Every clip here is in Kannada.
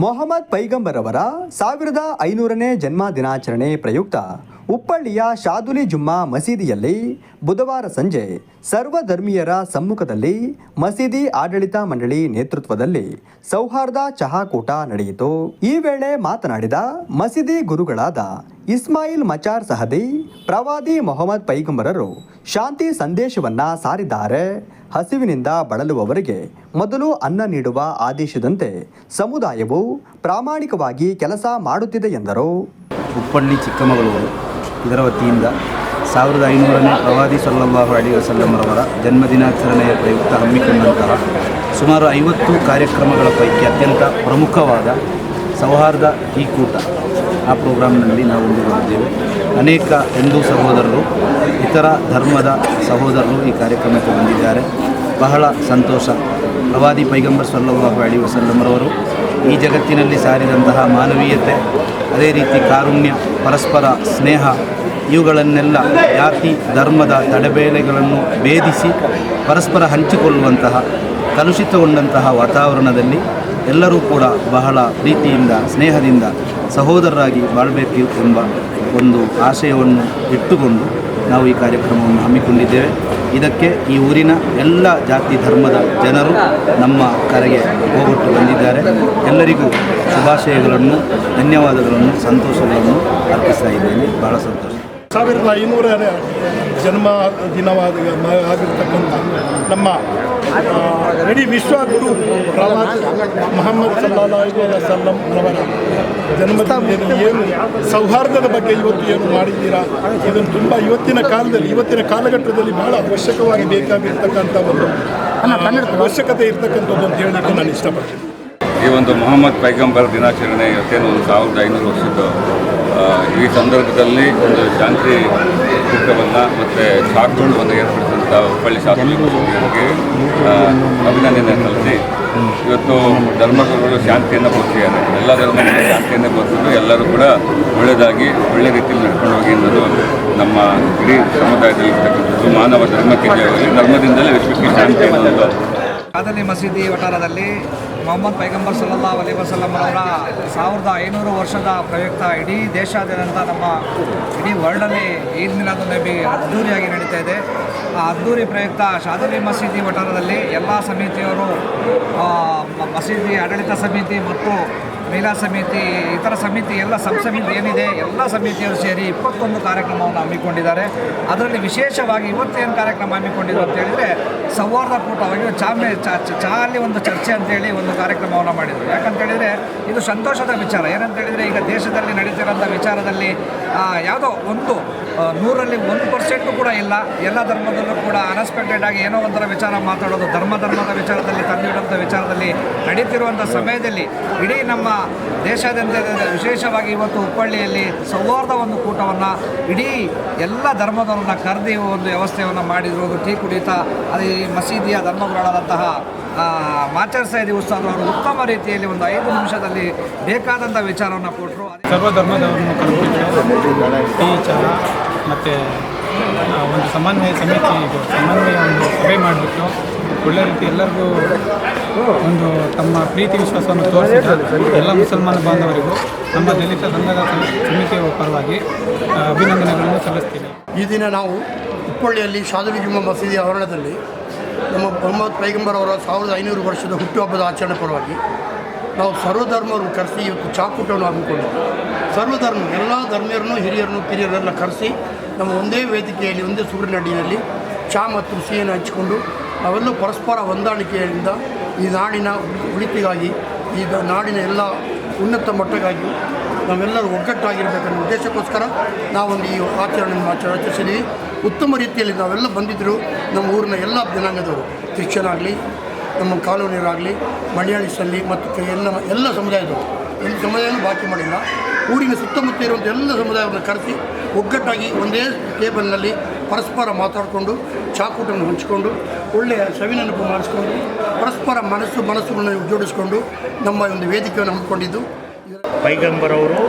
ಮೊಹಮ್ಮದ್ ಪೈಗಂಬರ್ ಅವರ ಸಾವಿರದ ಐನೂರನೇ ಜನ್ಮ ದಿನಾಚರಣೆ ಪ್ರಯುಕ್ತ ಉಪ್ಪಳ್ಳಿಯ ಶಾದುಲಿ ಜುಮ್ಮಾ ಮಸೀದಿಯಲ್ಲಿ ಬುಧವಾರ ಸಂಜೆ ಸರ್ವಧರ್ಮೀಯರ ಸಮ್ಮುಖದಲ್ಲಿ ಮಸೀದಿ ಆಡಳಿತ ಮಂಡಳಿ ನೇತೃತ್ವದಲ್ಲಿ ಸೌಹಾರ್ದ ಚಹಾಕೂಟ ನಡೆಯಿತು. ಈ ವೇಳೆ ಮಾತನಾಡಿದ ಮಸೀದಿ ಗುರುಗಳಾದ ಇಸ್ಮಾಯಿಲ್ ಮಚಾರ್ ಸಹದಿ, ಪ್ರವಾದಿ ಮೊಹಮ್ಮದ್ ಪೈಗಂಬರರು ಶಾಂತಿ ಸಂದೇಶವನ್ನ ಸಾರಿದ್ದಾರೆ. ಹಸಿವಿನಿಂದ ಬಳಲುವವರಿಗೆ ಮೊದಲು ಅನ್ನ ನೀಡುವ ಆದೇಶದಂತೆ ಸಮುದಾಯವು ಪ್ರಾಮಾಣಿಕವಾಗಿ ಕೆಲಸ ಮಾಡುತ್ತಿದೆ ಎಂದರು. ಉಪ್ಪಳ್ಳಿ ಚಿಕ್ಕಮಗಳೂರು, ಇದರ ವತಿಯಿಂದ ಸಾವಿರದ ಐನೂರನೇ ಪ್ರವಾದಿ ಸಲ್ಲಲ್ಲಾಹು ಅಲಿ ವಸಲ್ಲಂರವರ ಜನ್ಮದಿನಾಚರಣೆಯ ಪ್ರಯುಕ್ತ ಹಮ್ಮಿಕೊಂಡಂತಹ ಸುಮಾರು ಐವತ್ತು ಕಾರ್ಯಕ್ರಮಗಳ ಪೈಕಿ ಅತ್ಯಂತ ಪ್ರಮುಖವಾದ ಸೌಹಾರ್ದ ಈ ಕೂಟ ಆ ಪ್ರೋಗ್ರಾಂನಲ್ಲಿ ನಾವು ಮುಂದುವರೆದಿದ್ದೇವೆ ಅನೇಕ ಹಿಂದೂ ಸಹೋದರರು, ಇತರ ಧರ್ಮದ ಸಹೋದರರು ಈ ಕಾರ್ಯಕ್ರಮಕ್ಕೆ ಬಂದಿದ್ದಾರೆ. ಬಹಳ ಸಂತೋಷ. ಪ್ರವಾದಿ ಪೈಗಂಬರ್ ಸಲ್ಲಲ್ಲಾಹು ಅಲಿ ವಸಲ್ಲಮರವರು ಈ ಜಗತ್ತಿನಲ್ಲಿ ಸಾರಿದಂತಹ ಮಾನವೀಯತೆ, ಅದೇ ರೀತಿ ಕಾರುಣ್ಯ, ಪರಸ್ಪರ ಸ್ನೇಹ, ಇವುಗಳನ್ನೆಲ್ಲ ಜಾತಿ, ಧರ್ಮದ ತಡೆಬೇಲೆಗಳನ್ನು ಭೇದಿಸಿ ಪರಸ್ಪರ ಹಂಚಿಕೊಳ್ಳುವಂತಹ, ಕಲುಷಿತಗೊಂಡಂತಹ ವಾತಾವರಣದಲ್ಲಿ ಎಲ್ಲರೂ ಕೂಡ ಬಹಳ ಪ್ರೀತಿಯಿಂದ, ಸ್ನೇಹದಿಂದ ಸಹೋದರರಾಗಿ ಬಾಳಬೇಕು ಎಂಬ ಒಂದು ಆಶಯವನ್ನು ಇಟ್ಟುಕೊಂಡು ನಾವು ಈ ಕಾರ್ಯಕ್ರಮವನ್ನು ಹಮ್ಮಿಕೊಂಡಿದ್ದೇವೆ. ಇದಕ್ಕೆ ಈ ಊರಿನ ಎಲ್ಲ ಜಾತಿ ಧರ್ಮದ ಜನರು ನಮ್ಮ ಕರೆಗೆ ಹೋಗೊಟ್ಟು ಬಂದಿದ್ದಾರೆ. ಎಲ್ಲರಿಗೂ ಶುಭಾಶಯಗಳನ್ನು, ಧನ್ಯವಾದಗಳನ್ನು, ಸಂತೋಷಗಳನ್ನು ಅರ್ಪಿಸ್ತಾ ಇದ್ದೇನೆ. ಬಹಳ ಸಂತೋಷ. ಸಾವಿರದ ಐನೂರ ಜನ್ಮ ದಿನವಾದ ಆಗಿರ್ತಕ್ಕಂಥ ನಮ್ಮ ಇಡೀ ವಿಶ್ವ ಗುರು ಪ್ರವಾದಿ ಮೊಹಮ್ಮದ್ ಸಲ್ಲಾಹು ಸಲ್ಲಂ ಅವರ ಜನ್ಮದಿನದಲ್ಲಿ ಏನು ಸೌಹಾರ್ದದ ಬಗ್ಗೆ ಇವತ್ತು ಏನು ಮಾಡಿದ್ದೀರಾ? ಇದನ್ನು ತುಂಬ ಇವತ್ತಿನ ಕಾಲದಲ್ಲಿ, ಇವತ್ತಿನ ಕಾಲಘಟ್ಟದಲ್ಲಿ ಬಹಳ ಅವಶ್ಯಕವಾಗಿ ಬೇಕಾಗಿರ್ತಕ್ಕಂಥ ಒಂದು ಅವಶ್ಯಕತೆ ಇರ್ತಕ್ಕಂಥದ್ದು ಅಂತ ಹೇಳಲಿಕ್ಕೆ ನಾನು ಇಷ್ಟಪಡ್ತೀನಿ. ಈ ಒಂದು ಮೊಹಮ್ಮದ್ ಪೈಗಂಬರ್ ದಿನಾಚರಣೆ ಇವತ್ತೇನು ಒಂದು ಸಾವಿರದ ಐನೂರು ವರ್ಷದ್ದು? ಈ ಸಂದರ್ಭದಲ್ಲಿ ಒಂದು ಶಾಂತಿ ಕೂಟವನ್ನು ಮತ್ತು ಶಾಖವನ್ನು ಏರ್ಪಡಿಸಿದಂಥ ಹುಬ್ಬಳ್ಳಿ ಶಾಸಕರಿಗೆ ಅಭಿನಂದನೆ ಸಲ್ಲಿಸಿ. ಇವತ್ತು ಧರ್ಮಗುರುಗಳು ಶಾಂತಿಯನ್ನು ಬೋಧಿಸಿದ್ದಾರೆ ಎಲ್ಲ ಧರ್ಮಗಳು ಶಾಂತಿಯನ್ನು ಬೋಧಿಸಿದ್ರು ಎಲ್ಲರೂ ಕೂಡ ಒಳ್ಳೆಯದಾಗಿ ಒಳ್ಳೆ ರೀತಿಯಲ್ಲಿ ನಡ್ಕೊಂಡು ಹೋಗಿ ಅನ್ನೋದು ನಮ್ಮ ಇಡೀ ಸಮುದಾಯದಲ್ಲಿ ಮಾನವ ಧರ್ಮಕ್ಕೆ ಧರ್ಮದಿಂದಲೇ ವಿಶ್ವಕ್ಕೆ ಶಾಂತಿ ಅನ್ನೋದು ಕಾದಲಿ ಮಸೀದಿ ವಠಾರದಲ್ಲಿ ಮೊಹಮ್ಮದ್ ಪೈಗಂಬರ್ ಸಲ್ಲಲ್ಲಾ ಅಲಿ ಅವರ ಸಾವಿರದ ಐನೂರು ವರ್ಷದ ಪ್ರಯುಕ್ತ ಇಡೀ ದೇಶಾದ್ಯಂತ ನಮ್ಮ ಇಡೀ ವರ್ಲ್ಡಲ್ಲಿ ಈದ್ ಮಿಲಾದ್ ನಬಿ ಅದ್ದೂರಿಯಾಗಿ ನಡೀತಾ ಇದೆ. ಆ ಅದ್ದೂರಿ ಪ್ರಯುಕ್ತ ಶಾದಲಿ ಮಸೀದಿ ವಠಾರದಲ್ಲಿ ಎಲ್ಲ ಸಮಿತಿಯವರು ಮಸೀದಿ ಆಡಳಿತ ಸಮಿತಿ ಮತ್ತು ಮಹಿಳಾ ಸಮಿತಿ, ಇತರ ಸಮಿತಿ, ಎಲ್ಲ ಸಬ್ ಸಮಿತಿ ಏನಿದೆ, ಎಲ್ಲ ಸಮಿತಿಯವರು ಸೇರಿ ಇಪ್ಪತ್ತೊಂದು ಕಾರ್ಯಕ್ರಮವನ್ನು ಹಮ್ಮಿಕೊಂಡಿದ್ದಾರೆ. ಅದರಲ್ಲಿ ವಿಶೇಷವಾಗಿ ಇವತ್ತೇನು ಕಾರ್ಯಕ್ರಮ ಹಮ್ಮಿಕೊಂಡಿದ್ರು ಅಂತ ಹೇಳಿದರೆ, ಸೌಹಾರ್ದ ಕೂಟವಾಗಿ ಚಾಮೆ, ಚಾ ಚಹಲ್ಲಿ ಒಂದು ಚರ್ಚೆ ಅಂತೇಳಿ ಒಂದು ಕಾರ್ಯಕ್ರಮವನ್ನು ಮಾಡಿದರು. ಯಾಕಂತ ಹೇಳಿದರೆ, ಇದು ಸಂತೋಷದ ವಿಚಾರ. ಏನಂತ ಹೇಳಿದರೆ, ಈಗ ದೇಶದಲ್ಲಿ ನಡೀತಿರೋಂಥ ವಿಚಾರದಲ್ಲಿ ಯಾವುದೋ ಒಂದು ನೂರಲ್ಲಿ ಒಂದು ಪರ್ಸೆಂಟು ಕೂಡ ಇಲ್ಲ. ಎಲ್ಲ ಧರ್ಮದಲ್ಲೂ ಕೂಡ ಅನ್ಎಕ್ಸ್ಪೆಕ್ಟೆಡ್ ಆಗಿ ಏನೋ ಒಂಥರ ವಿಚಾರ ಮಾತಾಡೋದು, ಧರ್ಮ ಧರ್ಮದ ವಿಚಾರದಲ್ಲಿ ತಂದಿಡುವಂಥ ವಿಚಾರದಲ್ಲಿ ನಡೀತಿರುವಂಥ ಸಮಯದಲ್ಲಿ ಇಡೀ ನಮ್ಮ ದೇಶಾದ್ಯಂತ ವಿಶೇಷವಾಗಿ ಇವತ್ತು ಹುಬ್ಬಳ್ಳಿಯಲ್ಲಿ ಸೌಹಾರ್ದ ಒಂದು ಕೂಟವನ್ನು ಇಡೀ ಎಲ್ಲ ಧರ್ಮದವರನ್ನು ಕರೆದಿ ಒಂದು ವ್ಯವಸ್ಥೆಯನ್ನು ಮಾಡಿರುವುದು ಟೀ ಕುಡಿತ, ಅದೇ ಈ ಮಸೀದಿಯ ಧರ್ಮಗುರುಗಳಾದಂತಹ ಆ, ಇದ್ದೀವಿ ಉತ್ಸವ ಅವರು ಉತ್ತಮ ರೀತಿಯಲ್ಲಿ ಒಂದು ಐದು ನಿಮಿಷದಲ್ಲಿ ಬೇಕಾದಂಥ ವಿಚಾರವನ್ನು ಕೊಟ್ಟರು ಸರ್ವಧರ್ಮದವರನ್ನು ಕರೆದುಬಿಟ್ಟು ಟೀ ಚಹ ಮತ್ತು ಒಂದು ಸಮನ್ವಯ ಸಮಿತಿ ಇದು ಸಮನ್ವಯ ಒಂದು ಸಭೆ ಮಾಡಿಬಿಟ್ಟು ಒಳ್ಳೆ ರೀತಿ ಎಲ್ಲರಿಗೂ ಒಂದು ತಮ್ಮ ಪ್ರೀತಿ ವಿಶ್ವಾಸವನ್ನು ತೋರಿಸಿದ ಎಲ್ಲ ಮುಸಲ್ಮಾನ ಬಾಂಧವರಿಗೂ ನಮ್ಮ ದಲಿತ ಸಂಘದ ಸಮಿತಿಯ ಪರವಾಗಿ ಅಭಿನಂದನೆಗಳನ್ನು ಸಲ್ಲಿಸ್ತೀನಿ. ಈ ದಿನ ನಾವು ಹುಬ್ಬಳ್ಳಿಯಲ್ಲಿ ಶಾದುಲಿ ಜುಮ್ಮಾ ಮಸೀದಿ ಆವರಣದಲ್ಲಿ ನಮ್ಮ ಮೊಹಮ್ಮದ್ ಪೈಗಂಬರ್ ಅವರ ಸಾವಿರದ ಐನೂರು ವರ್ಷದ ಹುಟ್ಟುಹಬ್ಬದ ಆಚರಣೆ ಪರವಾಗಿ ನಾವು ಸರ್ವಧರ್ಮರು ಕರೆಸಿ ಇವತ್ತು ಚಾಕುಟವನ್ನು ಹಮ್ಮಿಕೊಂಡು ಸರ್ವಧರ್ಮ, ಎಲ್ಲ ಧರ್ಮೀಯರನ್ನು, ಹಿರಿಯರನ್ನು ಕಿರಿಯರನ್ನೆಲ್ಲ ಕರೆಸಿ ನಮ್ಮ ಒಂದೇ ವೇದಿಕೆಯಲ್ಲಿ, ಒಂದೇ ಸೂರ್ಯನಡಿಯಲ್ಲಿ ಚಾ ಮತ್ತು ಸಿಹಿಯನ್ನು ಹಂಚಿಕೊಂಡು ನಾವೆಲ್ಲ ಪರಸ್ಪರ ಹೊಂದಾಣಿಕೆಯಿಂದ ಈ ನಾಡಿನ ಉಳಿತಿಗಾಗಿ ಈ ನಾಡಿನ ಎಲ್ಲ ಉನ್ನತ ಮಟ್ಟಕ್ಕಾಗಿ ನಾವೆಲ್ಲರೂ ಒಗ್ಗಟ್ಟಾಗಿರಬೇಕನ್ನೋ ಉದ್ದೇಶಕ್ಕೋಸ್ಕರ ನಾವೊಂದು ಈ ಆಚರಣೆಯನ್ನು ಆಚ- ಆಚರಿಸಿದ್ದೀವಿ. ಉತ್ತಮ ರೀತಿಯಲ್ಲಿ ನಾವೆಲ್ಲ ಬಂದಿದ್ದರು ನಮ್ಮ ಊರಿನ ಎಲ್ಲ ಜನಾಂಗದವರು ಕ್ರಿಶ್ಚಿಯನ್ ನಮ್ಮ ಕಾಲೋನಿಯರಾಗಲಿ ಮಲಯಾಳಿಸಲ್ಲಿ ಮತ್ತು ಎಲ್ಲ ಎಲ್ಲ ಸಮುದಾಯದವರು. ಒಂದು ಸಮುದಾಯನೂ ಬಾಕಿ ಮಾಡಿಲ್ಲ. ಊರಿನ ಸುತ್ತಮುತ್ತ ಇರುವಂಥ ಎಲ್ಲ ಸಮುದಾಯವನ್ನು ಕರೆಸಿ, ಒಗ್ಗಟ್ಟಾಗಿ ಒಂದೇ ಟೇಬಲ್ನಲ್ಲಿ ಪರಸ್ಪರ ಮಾತಾಡಿಕೊಂಡು, ಚಾಕೂಟನ್ನು ಹಂಚಿಕೊಂಡು, ಒಳ್ಳೆಯ ಸವಿನೆನಪು ಮಾಡಿಸ್ಕೊಂಡು, ಪರಸ್ಪರ ಮನಸ್ಸು, ಮನಸ್ಸುಗಳನ್ನು ಜೋಡಿಸಿಕೊಂಡು ನಮ್ಮ ಒಂದು ವೇದಿಕೆಯನ್ನು ಹಮ್ಮಿಕೊಂಡಿದ್ದು. ಪೈಗಂಬರ್ ಅವರು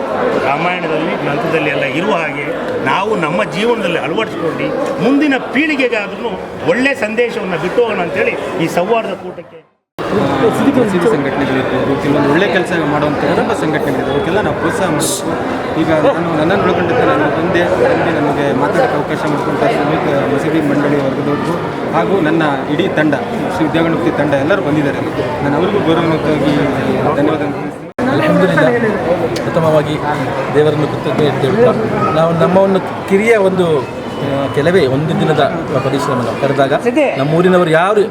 ರಾಮಾಯಣದಲ್ಲಿ ಗ್ರಂಥದಲ್ಲಿ ಎಲ್ಲ ಇರುವ ಹಾಗೆ ನಾವು ನಮ್ಮ ಜೀವನದಲ್ಲಿ ಅಳವಡಿಸ್ಕೊಂಡು ಮುಂದಿನ ಪೀಳಿಗೆಗಾದ್ರೂ ಒಳ್ಳೆ ಸಂದೇಶವನ್ನು ಬಿಟ್ಟು ಹೋಗೋಣ ಅಂತೇಳಿ ಈ ಸೌಹಾರ್ದ ಕೂಟಕ್ಕೆ ಸಿಟಿ ಸಂಘಟನೆಗಳಿರ್ಬೋದು ಕೆಲವೊಂದು ಒಳ್ಳೆ ಕೆಲಸ ಮಾಡುವಂಥ ಕುಟುಂಬ ಸಂಘಟನೆಗಳಿದೆ. ಅವಕ್ಕೆಲ್ಲ ನಾವು ಪ್ರೋತ್ಸಾಹ ಮಾಡಬೇಕು ಈಗ ನಾನು ನನ್ನನ್ನು ಒಳಗೊಂಡಿದ್ದ ನನ್ನ ತಂದೆ ತಂದೆ ನನಗೆ ಮಾತಾಡೋಕ್ಕೆ ಅವಕಾಶ ಮಾಡಿಕೊಂಡ ಸಮೇತ ಮಸೀದಿ ಮಂಡಳಿ ವರ್ಗದವ್ರಿಗೂ ಹಾಗೂ ನನ್ನ ಇಡೀ ತಂಡ, ಶ್ರೀ ವಿದ್ಯಾಗಣಪತಿ ತಂಡ ಎಲ್ಲರೂ ಬಂದಿದ್ದಾರೆ. ನಾನು ಅವರಿಗೂ ಗೌರವಯುತವಾಗಿ ಧನ್ಯವಾದ ಅಲ್ಹಮ್ದುಲಿಲ್ಲ ಉತ್ತಮವಾಗಿ ದೇವರನ್ನು ಕೃತಜ್ಞತೆ ಹೇಳ್ತಾ ನಾವು ನಮ್ಮ ಒಂದು ಕಿರಿಯ ಒಂದು ಕೆಲವೇ ಒಂದು ದಿನದ ಪರಿಶ್ರಮ ನಾವು ಕರೆದಾಗ ನಮ್ಮೂರಿನವರು ಯಾರು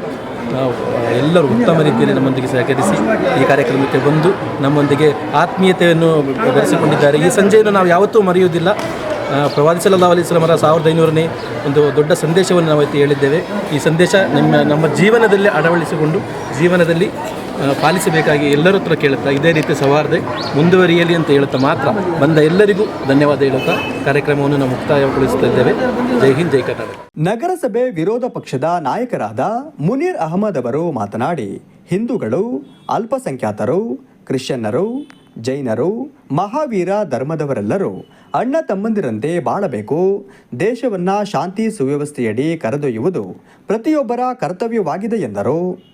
ಎಲ್ಲರೂ ಉತ್ತಮ ರೀತಿಯಲ್ಲಿ ನಮ್ಮೊಂದಿಗೆ ಸಹಕರಿಸಿ ಈ ಕಾರ್ಯಕ್ರಮಕ್ಕೆ ಬಂದು ನಮ್ಮೊಂದಿಗೆ ಆತ್ಮೀಯತೆಯನ್ನು ಬೆಳೆಸಿಕೊಂಡಿದ್ದಾರೆ ಈ ಸಂಜೆಯನ್ನು ನಾವು ಯಾವತ್ತೂ ಮರೆಯುವುದಿಲ್ಲ. ಪ್ರವಾದಿ ವಸಲ್ಲಮರ ಸಾವಿರದ ಐನೂರನೇ ಒಂದು ದೊಡ್ಡ ಸಂದೇಶವನ್ನು ನಾವು ಹೇಳಿದ್ದೇವೆ. ಈ ಸಂದೇಶ ನಿಮ್ಮ ನಮ್ಮ ಜೀವನದಲ್ಲಿ ಅಳವಡಿಸಿಕೊಂಡು ಜೀವನದಲ್ಲಿ ಪಾಲಿಸಬೇಕಾಗಿ ಎಲ್ಲರ ಹತ್ರ ಕೇಳುತ್ತಾ ಇದೇ ರೀತಿ ಸೌಹಾರ್ದ ಮುಂದುವರಿಯಲಿ ಅಂತ ಹೇಳುತ್ತಾ ಮಾತ್ರ ಬಂದ ಎಲ್ಲರಿಗೂ ಧನ್ಯವಾದ ಹೇಳುತ್ತಾ ಕಾರ್ಯಕ್ರಮವನ್ನು ನಾವು ಮುಕ್ತಾಯಗೊಳಿಸ್ತಾ ಇದ್ದೇವೆ. ಜೈ ಹಿಂದ್, ಜೈ ಕರ್ನಾಟಕ. ನಗರಸಭೆ ವಿರೋಧ ಪಕ್ಷದ ನಾಯಕರಾದ ಮುನೀರ್ ಅಹಮದ್ ಅವರು ಮಾತನಾಡಿ, ಹಿಂದೂಗಳು, ಅಲ್ಪಸಂಖ್ಯಾತರು, ಕ್ರಿಶ್ಚಿಯನ್ನರು, ಜೈನರು, ಮಹಾವೀರ ಧರ್ಮದವರೆಲ್ಲರೂ ಅಣ್ಣ ತಮ್ಮಂದಿರಂತೆ ಬಾಳಬೇಕು, ದೇಶವನ್ನ ಶಾಂತಿ ಸುವ್ಯವಸ್ಥೆಯಡಿ ಕರೆದೊಯ್ಯುವುದು ಪ್ರತಿಯೊಬ್ಬರ ಕರ್ತವ್ಯವಾಗಿದೆ ಎಂದರು.